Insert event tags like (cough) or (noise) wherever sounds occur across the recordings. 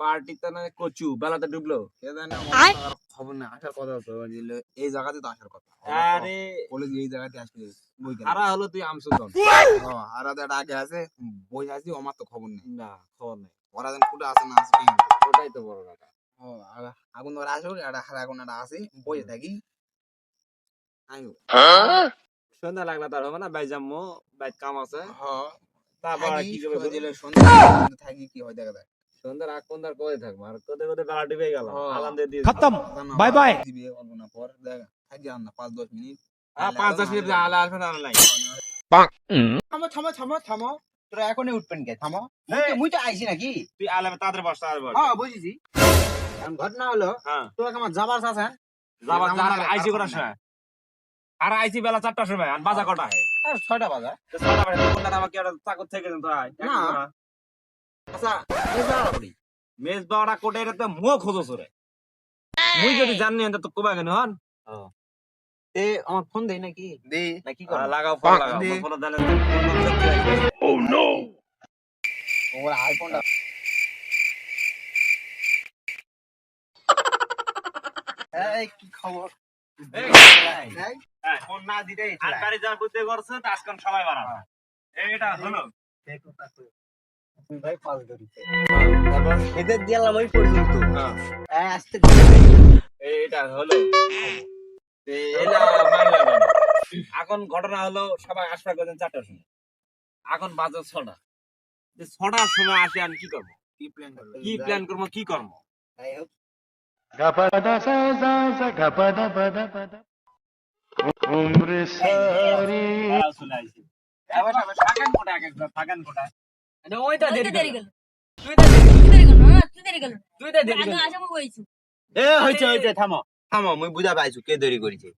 Party তো না কচু বেলাতে ডুবলো। খবর না আসার কথা তো এই জায়গাতে তো আসার কথা। আরে। কলেজ এই জায়গাতে আসবে বই আরা হলো তুই আমসুদন আরা তো আগে আছে বই আমার তো খবর নেই। না খবর নেই। ওরা যেন ফুটে আসে না আসবে ওটাই তো বড় কথা ও আগুন ধরে আসুক একটা হারা আগুন একটা আসি বসে থাকি। আয়ু। সন্ধ্যা লাগলা তার হবে না বাই জাম্মু বাই কাম আছে। তারপর আর কি করবে? সন্ধ্যা থাকি কি হয় দেখা যায় সন্ধ্যার আগ পন্ধার কবে থাকব? আর কোথায় কোথায় বেলা গেল হ্যাঁ। আলাম দিয়ে খতম। Bye bye. না পর থাকি আর না পাঁচ দশ মিনিট। পাঁচ দশ মিনিট আলা আসবে না লাই থামো থামো থামো থামো। তোরা এখনই উঠবেন কে থামো। মুই তো আইছি নাকি? তুই আলামে তাদের বসতে আসব হ্যাঁ এখন ঘটনা হলো হ্যাঁ। তোরা আমার যাবার আছে হ্যাঁ? যাবার যাবার করার সময়? আর আইসি বেলা চারটার সময় আর বাজা কটা ছয়টা বাজার ছয়টা বাজার আমার কি চাকর থেকে না। আচ্ছা এই মেজ বাওড়া কোটে রে তো খোঁজো সরে মুই যদি জানি না তো কোবা কেন হন এ আমার ফোন দেই নাকি দে না কি আহ, লাগাও ফোন লাগাও ফোন দালে ওর আইফোনটা এই কি খবর ফোন না দিতে আর বাড়ি যাওয়ার বুদ্ধি করছে আজকাল সবাই বাড়াবে এটা হলো হ্যাঁ। হ্যাঁ। এখন ঘটনা হলো সবাই আসবার করেন চারটার সময়। এখন বাজার ছটা। ছটার সময় আসে আমি কি করব? কি প্ল্যান করব? কি প্ল্যান করব কি করব? যাই হোক। উমরে সারি থাকেন কোটা থাকেন কোটা ওইটা দেরি দেরি গেল তুই তো দেরি গেল না তুই দেরি গেল তুই তো দেরি আগে আসামো কইছি এ হইছে হইছে থামো থামো মুই বুঝা পাইছো কে দেরি করেছে।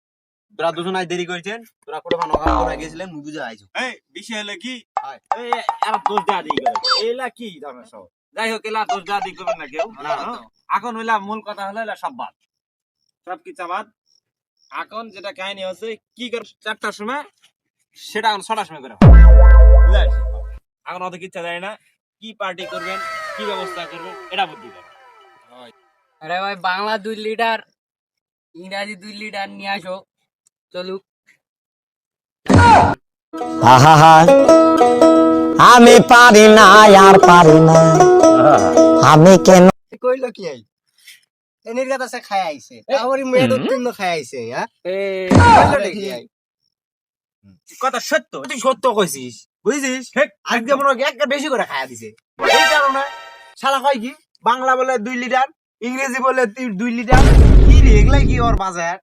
তোরা দুজন আজ দেরি করেছেন তোরা কোটা ফান ওখান করে গেছিলেন মুই বুঝা আইছো এই বিষয় হলো কি? এই এরা দোষ দেয়া দিই করে। এলা কি ধরনের সব যাই হোক এলা দোষ দেয়া দিই করবেন না কেউ। হ্যাঁ? এখন হইলা মূল কথা হলো এলা সব বাদ সব কিছু বাদ এখন যেটা কাহিনী হচ্ছে কি কর চারটার সময়? সেটা এখন ছটার সময় করে। বুঝা? এখন অত কিচ্ছা যায় না। কি পার্টি করবেন কি ব্যবস্থা করবেন এটা বুদ্ধি করে আরে ভাই বাংলা দুই লিটার ইংরাজি দুই লিটার নিয়ে আসো। চলুক। আহা আমি পারি না আর পারি না। আমি কেন কইলো কি আই এনির কথা সে খাই আইছে। তাহলে মেয়ে তো তিন খাই আইছে হ্যাঁ? কথা সত্য তুই সত্য কইছিস। বুঝছিস? আজকে মনে হয় একটা বেশি করে খাইয়া দিছে। এই কারণে শালা কয় কি? বাংলা বলে দুই লিটার ইংরেজি বলে দুই লিটার কি রে এগুলাই কি ওর বাজার?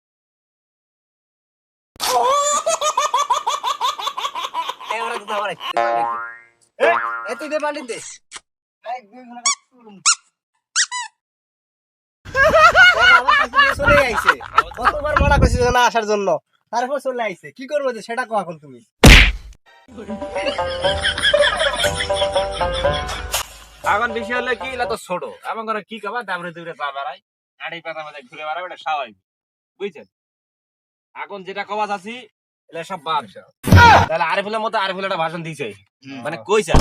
দে পানি দে। কতবার মানা করছিস না আসার জন্য? তারপর চলে আইছে। কি করব যে সেটা কো এখন তুমি? এখন বিষয় হলো কি তো ছোট? এমন করে কি খাবা তারপরে দূরে পা বেড়াই। আড়ি পাতা মাঝে ঘুরে বেড়াবে এটা স্বাভাবিক। বুঝছেন? এখন যেটা কবাস আছি এটা সব বাদ। তাহলে আরিফুলের মতো আরিফুল একটা ভাষণ দিছে। মানে কইছে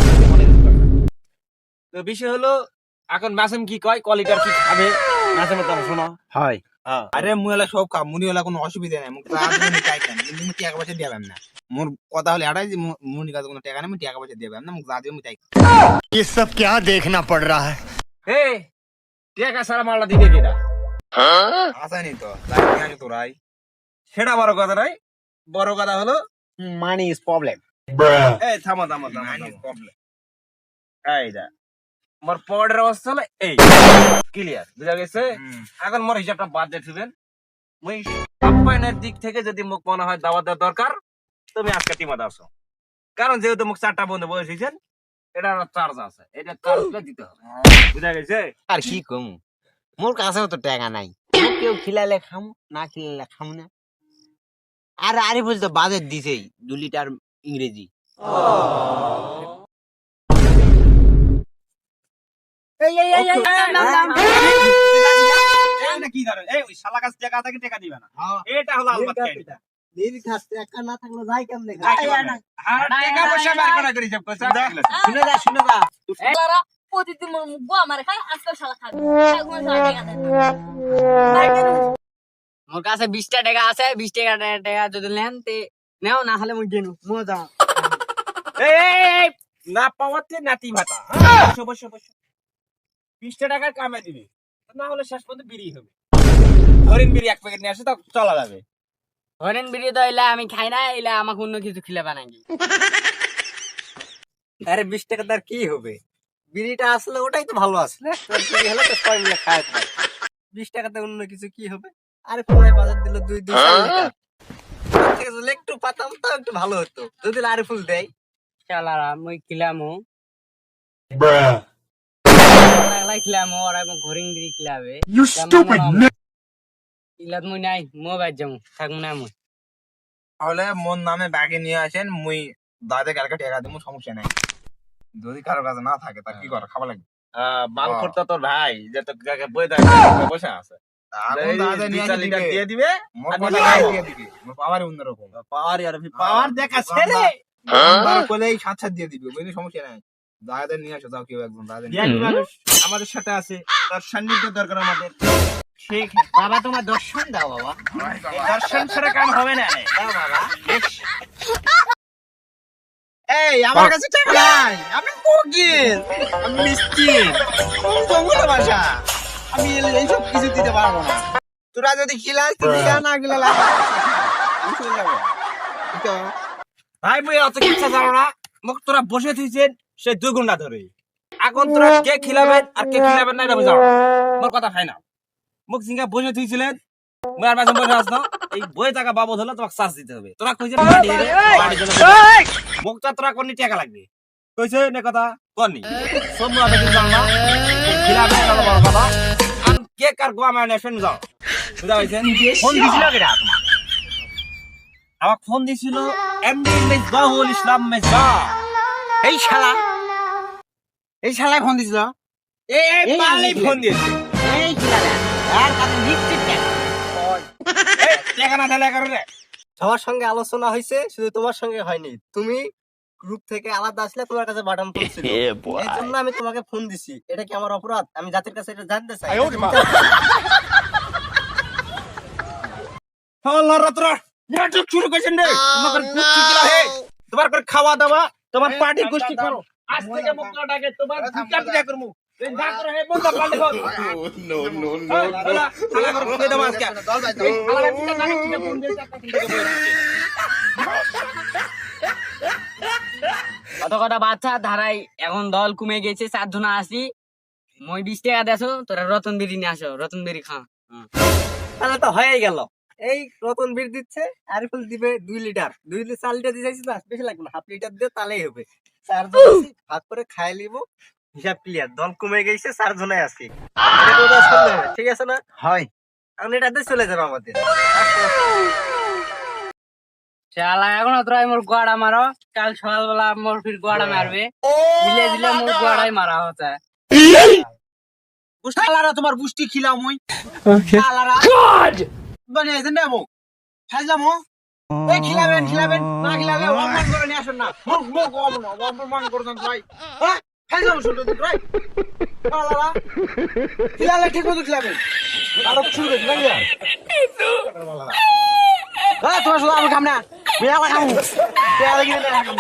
তো বিষয় হলো এখন মাসুম কি কয়? কোয়ালিটার কি খাবে? মাসুমের কথা শোনো। হয়। হ্যাঁ। আরে মুলা সব কাম মুনি হলা কোনো অসুবিধা নাই। মুখ আমি চাইতাম কিন্তু মুই টাকা পয়সা দিয়াবাম না। মোর কথা হলে এটাই যে মু- মুনি কাছে কোনো টাকা নাই মুই টাকা পয়সা দিয়াবাম না মুখ যা দিও মুই তাই ये सब क्या देखना पड़ रहा है এ টেকা সারা মালটা দিবে কিনা আসেনি তো তাই নিয়ে আসো তোরাই সেটা বড় কথা নাই বড় কথা হলো মানি ইজ প্রবলেম এই থামো থামো থামো প্রবলেম এই যা মোর পকেটের অবস্থা হলো এই ক্লিয়ার বুঝা গেছে এখন মোর হিসাবটা বাদ দিয়ে দিবেন মুই আপ্যায়নের দিক থেকে যদি মুখ মনে হয় দাওয়া দেওয়া দরকার তুমি আজকে টিমাতে আসো কারণ যেহেতু মুখ চারটা বন্ধু বসেছেন এটা চার্জ আছে এটা চার্জটা দিতে হবে বুঝা গেছে আর কি কম মোর কাছেও তো টাকা নাই কেউ খিলালে খাম না খিলালে খাম না আর আরে বুঝতো বাজেট দিছেই দু লিটার ইংরেজি কি ধরে এই শালা কাছে টাকা থাকে টাকা দিবে না এটা হলো আলবাত দেরি খাচ্ছে টাকা না থাকলে যাই কেমনে? টাকা পয়সা বের করা করি সব কথা। শুনে যা শুনে যা। প্রতিদিন মোর মুখ আমার খায় আজকাল শালা খাবে এখন শালা টাকা দেয় না। মোর কাছে বিশটা টাকা আছে বিশ টাকা টাকা যদি নেন তে নেও না হলে মুই গেনু এই, এই, না পাওয়াতে নাতি ভাতা। হ্যাঁ, বসো বসো বসো। বিশটা টাকার কামে দিবি। না হলে শেষ পর্যন্ত বিড়ি হবে। হরিণ বিড়ি এক প্যাকেট নিয়ে আসে তো চলা যাবে। হরেন বিড়ি তো এলা আমি খাই না এলা আমাকে অন্য কিছু খিলাবা নাকি আরে বিশ টাকা তার কি হবে? বিড়িটা আসলে ওটাই তো ভালো আসলে হলে তো সবাই মিলে খায় বিশ টাকাতে অন্য কিছু কি হবে? আরে পুরাই বাজার দিল দুই দুই একটু পাতাম তো একটু ভালো হতো। যদি আরে ফুল দেয়। চালারা মুই খিলামু খিলামু আর এখন ঘরিং বিড়ি খিলাবে। ইলাত মুই নাই মো বাজ যামু থাকমু না মুই। তাহলে মন নামে ব্যাগে নিয়ে আসেন মুই দাদা কালকে টাকা দেবো সমস্যা নাই। যদি কারোর কাছে না থাকে তার কি করে খাবার লাগবে। বাল করতে তোর ভাই যে তো কাকে বই দেয় বসে আছে। দিয়ে দিবে আর নিয়ে যাব। পাওয়ার অন্যরকম পাওয়ার আর পাওয়ার দেখাচ্ছে রে কোলে সাত সাত দিয়ে দিবে বুঝলি সমস্যা নাই। দাদাদের নিয়ে আসো যাও কেউ একজন আমাদের সাথে আছে তার সান্নিধ্য দরকার আমাদের। ঠিক বাবা তোমার দর্শন দাও, বাবা। দর্শন ছাড়া কাম হবে না এই, আমার কাছে নাই। আমি আমি জঙ্গল ভাষা আমি এইসব কিছু দিতে পারব না। তোরা যদি খিলাস না আছে? ভাই বই অত কিচ্ছা জানো না। মুখ তোরা বসে থুইছেন সে দুই ঘণ্টা ধরে এখন তোরা কে খিলাবেন আর কে খিলাবেন না, এটা বুঝাও। কথা খাই না মুখ সিংহা বসে থুইছিলেন মই আর মাঝে বসে আসনো এই বই টাকা বাবদ হলে তোমাকে চার্জ দিতে হবে। তোরা মাটি রে, মাটির তোরা কোনি টাকা লাগবে। কইছে নে কথা? কোনি সব মুরা দেখি জানলা খিলাবেন না। বড় কথা আন কে কার গোয়া মানে শুন যাও। বুঝা হইছেন ফোন দিছিল কেডা তোমার আমাকে ফোন দিছিল এমডি মেজবাহুল ইসলাম মেজবা এই শালা। এই শালা ফোন দিছিল। এই পালি ফোন দিয়েছে এই আর কাছে নিশ্চিত টাকা না দিলে করে সবার সঙ্গে আলোচনা হয়েছে শুধু তোমার সঙ্গে হয়নি। তুমি গ্রুপ থেকে আলাদা আসলে তোমার কাছে বাটন ফোন ছিল এই জন্য আমি তোমাকে ফোন দিছি। এটা কি আমার অপরাধ? আমি জাতির কাছে এটা জানতে চাই। আল্লাহ রাত্রা নাটক শুরু করেছেন রে। তোমার হে খাওয়া দাওয়া তোমার পার্টি গোষ্ঠী করো। আজ থেকে মুখটাকে তোমার পূজা করমু দিয়ে (laughs) কত কথা বাচ্চা ধারাই এখন দল কমে গেছে চার জন আসি মই বিশ টাকা দেছো তোরা রতন বিড়ি নিয়ে আসো রতন বিড়ি খা তাহলে তো হয়ে গেল। এই রতন বীর দিচ্ছে আর ফুল দিবে দুই লিটার। দুই লিটার চার লিটার দিয়েছি না বেশি লাগবে না হাফ লিটার দিয়ে তাহলেই হবে। চারজন ভাগ করে খাই লিব হিসাব ক্লিয়ার দল কমে গেছে চার জনে আছি ঠিক আছে না? হয়। এখন এটাতে চলে যাবে আমাদের। শালা এখন তোরা মোর গোয়াড়া মারো। কাল সকালবেলা মোর ফির গোয়াড়া মারবে। দিলে দিলে মোর গোয়াড়াই মারা হচ্ছে। শালারা তোমার পুষ্টি খিলাও মই শালারা। মানে এজেন দেবো খাইলামো এই খিলাবেন খিলাবেন না খিলাবে অপমান করে নিয়ে আসেন না। মুখ মুখ অপমান করছেন ভাই। খাইলাম শুনতে তো ভাই শালারা খিলালে ঠিক মতো খিলাবেন আরও শুরু করে দিলাম হ্যাঁ তোমার শুধু আমি খাম না। বেলা খামু। বেলা গিয়ে খামু।